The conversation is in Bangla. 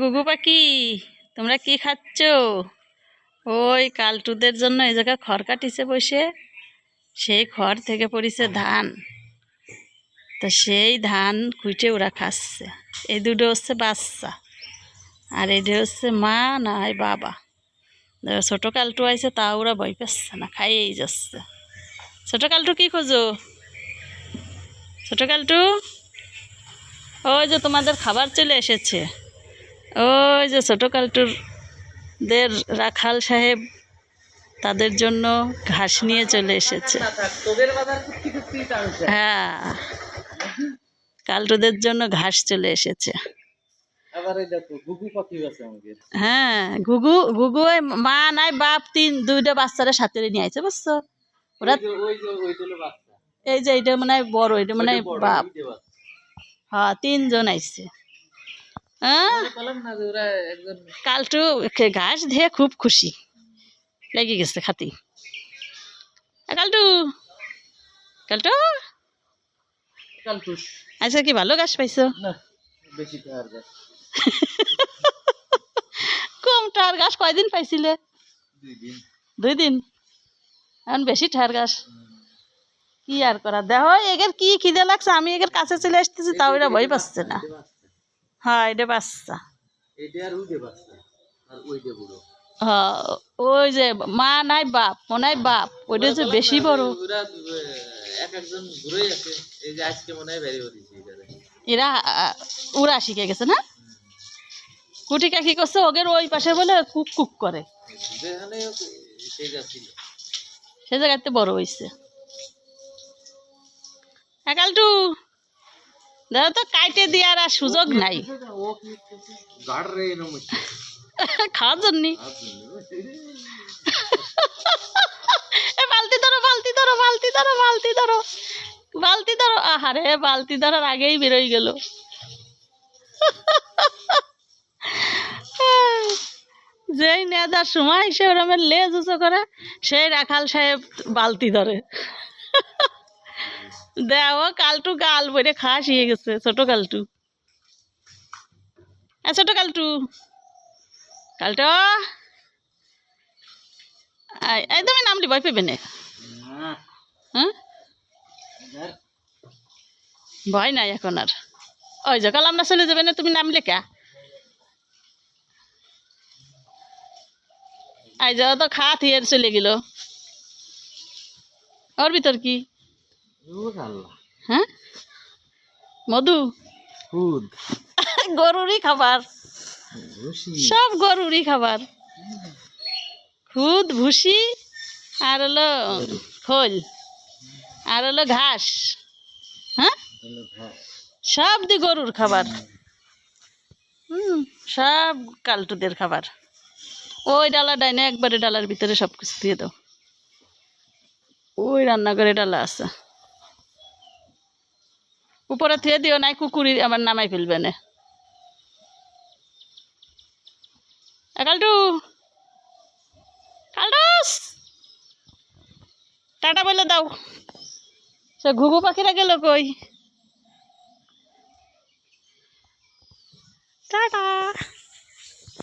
গুগু পাখি, তোমরা কি খাচ্ছ? ওই কালটুদের জন্য এই জায়গায় খড় কাটিছে বসে। সেই খড় থেকে পড়িছে ধান। তো সেই ধান কুইটে ওরা খাচ্ছে। এই দুটো হচ্ছে বাচ্চা। আর এটা হচ্ছে মা নাই বাবা। ছোটো কালটু আইছে তা ওরা ভয় পাচ্ছে না, খাইয়েই যাচ্ছে। ছোটো কালটু কি খোঁজো? ছোটো কালটু? ওই যে তোমাদের খাবার চলে এসেছে। ওই যে ছোটো কালটুর দের রাখাল সাহেব তাদের জন্য ঘাস নিয়ে চলে এসেছে। হ্যাঁ কালটুদের জন্য ঘাস চলে এসেছে। হ্যাঁ গুগু গুগু মা নাই বাপ তিন দুইটা বাচ্চারা সাথে নিয়ে আইছে বুঝছ? ওরা এই যে এটা মানে বড় এটা মানে হয় বাপ। হ্যাঁ তিনজন আইছে হ্যাঁ আমি বললাম না যে ওরা একজন কালটু খে- ঘাস দিয়ে খুব খুশি। লেগে গেছে খাতি। কালটু কালটু? আজকে কি ভালো ঘাস পাইছো? কম টার ঘাস কয়দিন পাইছিলে? দুই দিন। এখন বেশি ঠার ঘাস। কি আর করা? দেখো এগের কি খিদে লাগছে? আমি এগের কাছে চলে আসতেছি তাও এরা ভয় পাচ্ছে না। এটা হ্যাঁ এটা বাচ্চা। এটা আর ওইটা বাচ্চা আর ওইটা বুড়ো। হ্যাঁ ওই যে মা নাই বাপ মনে হয় বাপ ওইটা হচ্ছে বেশি বড়। এক একজন ঘুরেই আছে এই যে আজকে মনে হয় বেরিয়ে দিয়েছে এরা উড়া শিখে গেছে না? কুটি কাকি করছে ওগের ওই পাশে বলে কুক কুক করে। সে জায়গাতে বড় হয়েছে একালটু। দাদা তো কাইটে দেওয়ার আর সুযোগ নাই। খাওয়ার জন্য। বালতি ধরো বালতি ধরো বালতি ধরো বালতি ধরো। বালতি ধরো। আহারে বালতি ধরার আগেই বেরোই গেল। যেই নেদার সময় সে ওরমের লেজ উঁচু করে সেই রাখাল সাহেব বালতি ধরে। দেও কালটু গাল বইরে খাস হয়ে গেছে, ছোট কালটু। এ ছোট কালটু। কালটো। তুমি নামলি ভয় পেবে না। হ্যাঁ? ভয় নাই এখন আর। ওই যে, কাল আমরা চলে যাবে না, তুমি নামলে কে আই যাও তো খা থিয়ে চলে গেল। ওর ভিতর কি? হ্যাঁ? মধু? গরুরই খাবার। সব গরুরই খাবার। খুদ ভুসি আর হলো খোল। আর হলো ঘাস। হ্যাঁ? সব দি গরুর খাবার। হুম সব কালটুদের খাবার। ওই ডালা ডাইনে একবারে ডালার ভিতরে সব কিছু দিয়ে দাও। ওই রান্নাঘরে ডালা আছে। উপরে থুয়ে দিও নাই কুকুরি আমার নামাই ফেলবে না। কালটু, কালটুস! টাটা বলে দাও। সে ঘুঘু পাখিরা গেল কই? টাটা।